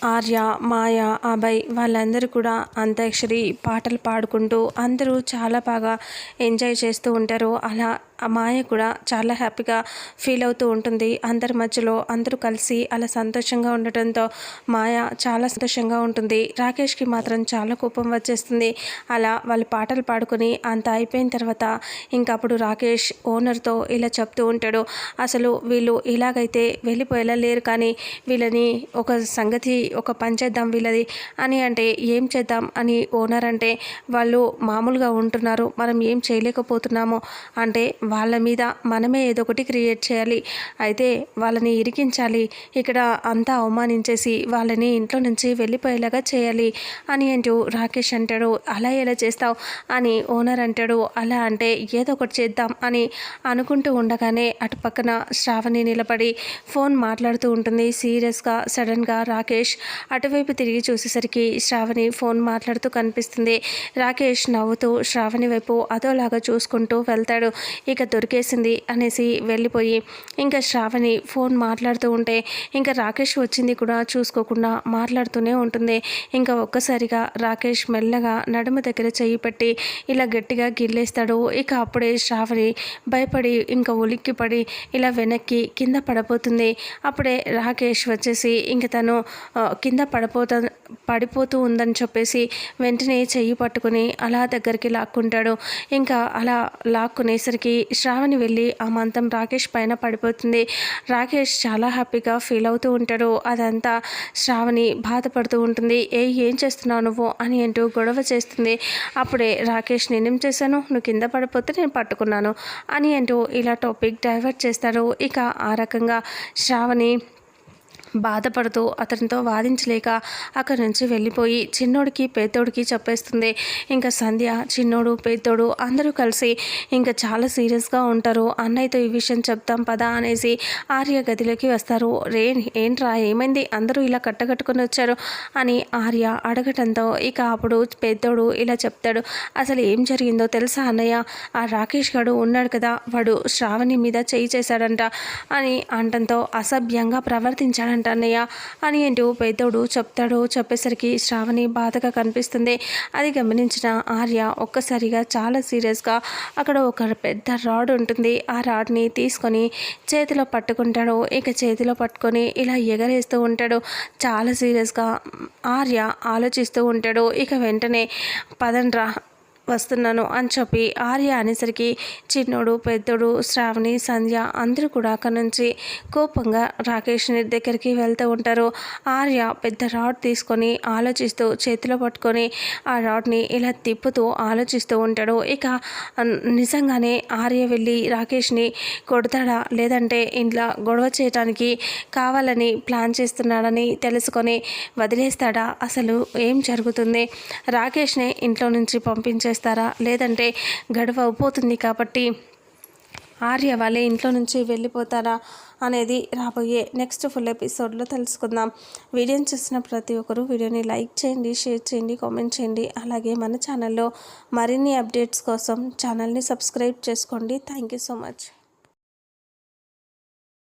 ఆర్య మాయ అభయ్ వాళ్ళందరూ కూడా అంత్యాక్షరి పాటలు పాడుకుంటూ అందరూ చాలా బాగా ఎంజాయ్ చేస్తూ ఉంటారు. అలా మాయ కూడా చాలా హ్యాపీగా ఫీల్ అవుతూ ఉంటుంది. అందరి మధ్యలో అందరూ కలిసి అలా సంతోషంగా ఉండటంతో మాయ చాలా సంతోషంగా ఉంటుంది. రాకేష్కి మాత్రం చాలా కోపం వచ్చేస్తుంది. అలా వాళ్ళు పాటలు పాడుకొని అంత అయిపోయిన తర్వాత ఇంకప్పుడు రాకేష్ ఓనర్తో ఇలా చెప్తూ ఉంటాడు. అసలు వీళ్ళు ఇలాగైతే వెళ్ళిపోయేలా లేరు కానీ వీళ్ళని ఒక సంగతి ఒక పని చేద్దాం వీళ్ళది అని అంటే ఏం చేద్దాం అని ఓనర్ అంటే వాళ్ళు మామూలుగా ఉంటున్నారు. మనం ఏం చేయలేకపోతున్నాము అంటే వాళ్ళ మీద మనమే ఏదో ఒకటి క్రియేట్ చేయాలి. అయితే వాళ్ళని ఇరికించాలి. ఇక్కడ అంతా అవమానించేసి వాళ్ళని ఇంట్లో నుంచి వెళ్ళిపోయేలాగా చేయాలి. అని అంటూ రాకేష్ అంటాడు. అలా ఎలా చేస్తావు? అని ఓనర్ అంటాడు. అలా అంటే ఏదో ఒకటి చేద్దాం అని అనుకుంటూ ఉండగానే అటు పక్కన శ్రావణి నిలబడి ఫోన్ మాట్లాడుతూ ఉంటుంది. సీరియస్గా సడన్గా రాకేష్ అటువైపు తిరిగి చూసేసరికి శ్రావణి ఫోన్ మాట్లాడుతూ కనిపిస్తుంది. రాకేష్ నవ్వుతూ శ్రావణి వైపు అదోలాగా చూసుకుంటూ వెళ్తాడు. ఇక దొరికేసింది అనేసి వెళ్ళిపోయి ఇంకా శ్రావణి ఫోన్ మాట్లాడుతూ ఉంటే ఇంకా రాకేష్ వచ్చింది కూడా చూసుకోకుండా మాట్లాడుతూనే ఉంటుంది. ఇంకా ఒక్కసారిగా రాకేష్ మెల్లగా నడుమ దగ్గర చేయి పెట్టి ఇలా గట్టిగా గిల్లేస్తాడు. ఇక అప్పుడే శ్రావణి భయపడి ఇంకా ఉలిక్కిపడి ఇలా వెనక్కి కింద పడిపోతుంది. అప్పుడే రాకేష్ వచ్చేసి ఇంక తను కింద పడిపోతా పడిపోతూ ఉందని చెప్పేసి వెంటనే చెయ్యి పట్టుకుని అలా దగ్గరికి లాక్కుంటాడు. ఇంకా అలా లాక్కునేసరికి శ్రావణి వెళ్ళి ఆ మంతం రాకేష్ పైన పడిపోతుంది. రాకేష్ చాలా హ్యాపీగా ఫీల్ అవుతూ ఉంటాడు. అదంతా శ్రావణి బాధపడుతూ ఉంటుంది. ఏ ఏం చేస్తున్నావు నువ్వు? అని అంటూ గొడవ చేస్తుంది. అప్పుడే రాకేష్ నేనేం చేశాను? నువ్వు కింద పడిపోతే నేను పట్టుకున్నాను. అని అంటూ ఇలా టాపిక్ డైవర్ట్ చేస్తాడు ఇక ఆ రకంగా శ్రావణి బాధపడుతూ అతనితో వాదించలేక అక్కడి నుంచి వెళ్ళిపోయి చిన్నోడికి పేదోడికి చెప్పేస్తుంది. ఇంకా సంధ్య చిన్నోడు పేదోడు అందరూ కలిసి ఇంకా చాలా సీరియస్గా ఉంటారు. అన్నయ్యతో ఈ విషయం చెప్తాం పదా అనేసి ఆర్య గదిలోకి వస్తారు. రే ఏంట్రా ఏమైంది? అందరూ ఇలా కట్టగట్టుకుని వచ్చారు అని ఆర్య అడగటంతో ఇక అప్పుడు పెద్దోడు ఇలా చెప్తాడు. అసలు ఏం జరిగిందో తెలుసా అన్నయ్య? ఆ రాకేష్ గడు ఉన్నాడు కదా వాడు శ్రావణి మీద చేయి చేశాడంట అని అంటంతో అసభ్యంగా ప్రవర్తించాడు అంట అన్నయ్య అని ఏంటో పెద్దోడు చెప్తాడు చెప్పేసరికి శ్రావణి బాధగా కనిపిస్తుంది. అది గమనించిన ఆర్య ఒక్కసారిగా చాలా సీరియస్గా అక్కడ ఒక పెద్ద రాడ్ ఉంటుంది. ఆ రాడ్ని తీసుకొని చేతిలో పట్టుకుంటాడు. ఇక చేతిలో పట్టుకొని ఇలా ఎగరేస్తూ ఉంటాడు. చాలా సీరియస్గా ఆర్య ఆలోచిస్తూ ఉంటాడు. ఇక వెంటనే పదండ్రా వస్తున్నాను అని చెప్పి ఆర్య అనేసరికి చిన్నోడు పెద్దోడు శ్రావణి సంధ్య అందరూ కూడా అక్కడి నుంచి కోపంగా రాకేష్ దగ్గరికి వెళ్తూ ఉంటారు. ఆర్య పెద్ద రాడ్ తీసుకొని ఆలోచిస్తూ చేతిలో పట్టుకొని ఆ రాడ్ని ఇలా తిప్పుతూ ఆలోచిస్తూ ఉంటాడు. ఇక నిజంగానే ఆర్య వెళ్ళి రాకేష్ని కొడతాడా? లేదంటే ఇంట్లో గొడవ చేయడానికి కావాలని ప్లాన్ చేస్తున్నాడని తెలుసుకొని వదిలేస్తాడా? అసలు ఏం జరుగుతుంది? రాకేష్ని ఇంట్లో నుంచి పంపించే చేస్తారా? లేదంటే గడువు అయిపోతుంది కాబట్టి ఆర్య వాళ్ళే ఇంట్లో నుంచి వెళ్ళిపోతారా అనేది రాబోయే నెక్స్ట్ ఫుల్ ఎపిసోడ్లో తెలుసుకుందాం. వీడియోని చూసిన ప్రతి ఒక్కరూ వీడియోని లైక్ చేయండి షేర్ చేయండి కామెంట్ చేయండి. అలాగే మన ఛానల్లో మరిన్ని అప్డేట్స్ కోసం ఛానల్ని సబ్స్క్రైబ్ చేసుకోండి. Thank you so much